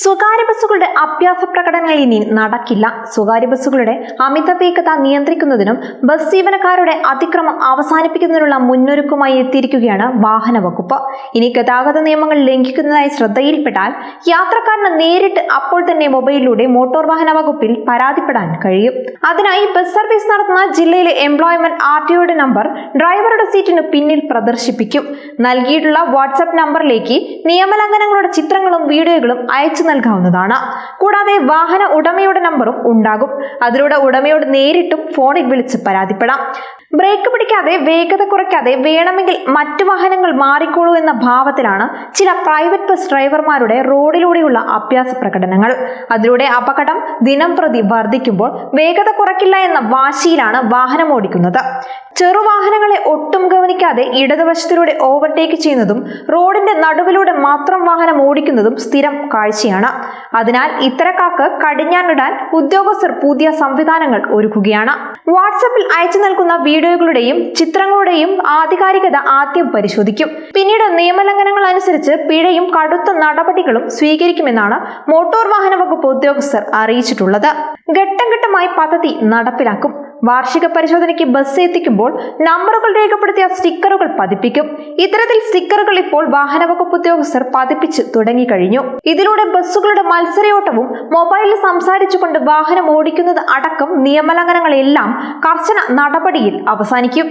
സ്വകാര്യ ബസ്സുകളുടെ അഭ്യാസ പ്രകടനങ്ങൾ ഇനി നടക്കില്ല. സ്വകാര്യ ബസ്സുകളുടെ അമിത വേഗത നിയന്ത്രിക്കുന്നതിനും ബസ് ജീവനക്കാരുടെ അതിക്രമം അവസാനിപ്പിക്കുന്നതിനുള്ള മുന്നൊരുക്കുമായി എത്തിയിരിക്കുകയാണ് വാഹന വകുപ്പ്. ഇനി ഗതാഗത നിയമങ്ങൾ ലംഘിക്കുന്നതായി ശ്രദ്ധയിൽപ്പെട്ടാൽ യാത്രക്കാരന് നേരിട്ട് അപ്പോൾ തന്നെ മൊബൈലിലൂടെ മോട്ടോർ വാഹന വകുപ്പിൽ പരാതിപ്പെടാൻ കഴിയും. അതിനായി ബസ് സർവീസ് നടത്തുന്ന ജില്ലയിലെ എംപ്ലോയ്മെന്റ് ആർ ടിഒയുടെ നമ്പർ ഡ്രൈവറുടെ സീറ്റിന് പിന്നിൽ പ്രദർശിപ്പിക്കും. നൽകിയിട്ടുള്ള വാട്സ്ആപ്പ് നമ്പറിലേക്ക് നിയമലംഘനങ്ങളുടെ ചിത്രങ്ങളും വീഡിയോകളും അയച്ചു നൽകാവുന്നതാണ്. കൂടാതെ വാഹന ഉടമയുടെ നമ്പറും ഉണ്ടാകും. അതിലൂടെ ഉടമയോട് നേരിട്ടും ഫോണിൽ വിളിച്ച് പരാതിപ്പെടാം. ബ്രേക്ക് പിടിക്കാതെ വേഗത കുറയ്ക്കാതെ വേണമെങ്കിൽ മറ്റു വാഹനങ്ങൾ മാറിക്കോളൂ എന്ന ഭാവത്തിലാണ് ചില പ്രൈവറ്റ് ബസ് ഡ്രൈവർമാരുടെ റോഡിലൂടെയുള്ള അഭ്യാസ പ്രകടനങ്ങൾ. അതിലൂടെ അപകടം ദിനം പ്രതി വർദ്ധിക്കുമ്പോൾ വേഗത കുറയ്ക്കില്ല എന്ന വാശിയിലാണ് വാഹനം ഓടിക്കുന്നത്. ചെറുവാഹനങ്ങളെ ഒട്ടും ഗവനിക്കാതെ ഇടതുവശത്തിലൂടെ ഓവർടേക്ക് ചെയ്യുന്നതും റോഡിന്റെ നടുവിലൂടെ മാത്രം വാഹനം ഓടിക്കുന്നതും സ്ഥിരം കാഴ്ചയാണ്. അതിനാൽ ഇത്തരക്കാർക്ക് കടിഞ്ഞാണിടാൻ ഉദ്യോഗസ്ഥർ പുതിയ സംവിധാനങ്ങൾ ഒരുക്കുകയാണ്. വാട്സപ്പിൽ അയച്ചു നൽകുന്ന വീഡിയോകളുടെയും ചിത്രങ്ങളുടെയും ആധികാരികത ആദ്യം പരിശോധിക്കും. പിന്നീട് നിയമലംഘനങ്ങൾ അനുസരിച്ച് പിഴയും കടുത്ത നടപടികളും സ്വീകരിക്കുമെന്നാണ് മോട്ടോർ വാഹന വകുപ്പ് ഉദ്യോഗസ്ഥർ അറിയിച്ചിട്ടുള്ളത്. ഘട്ടം ഘട്ടമായി പദ്ധതി നടപ്പിലാക്കും. വാർഷിക പരിശോധനയ്ക്ക് ബസ് എത്തിക്കുമ്പോൾ നമ്പറുകൾ രേഖപ്പെടുത്തിയ സ്റ്റിക്കറുകൾ പതിപ്പിക്കും. ഇത്തരത്തിൽ സ്റ്റിക്കറുകൾ ഇപ്പോൾ വാഹന വകുപ്പ് ഉദ്യോഗസ്ഥർ പതിപ്പിച്ച് തുടങ്ങിക്കഴിഞ്ഞു. ഇതിലൂടെ ബസ്സുകളുടെ മത്സരയോട്ടവും മൊബൈലിൽ സംസാരിച്ചുകൊണ്ട് വാഹനം ഓടിക്കുന്നത് അടക്കം നിയമലംഘനങ്ങളെല്ലാം കർശന നടപടിയിൽ അവസാനിക്കും.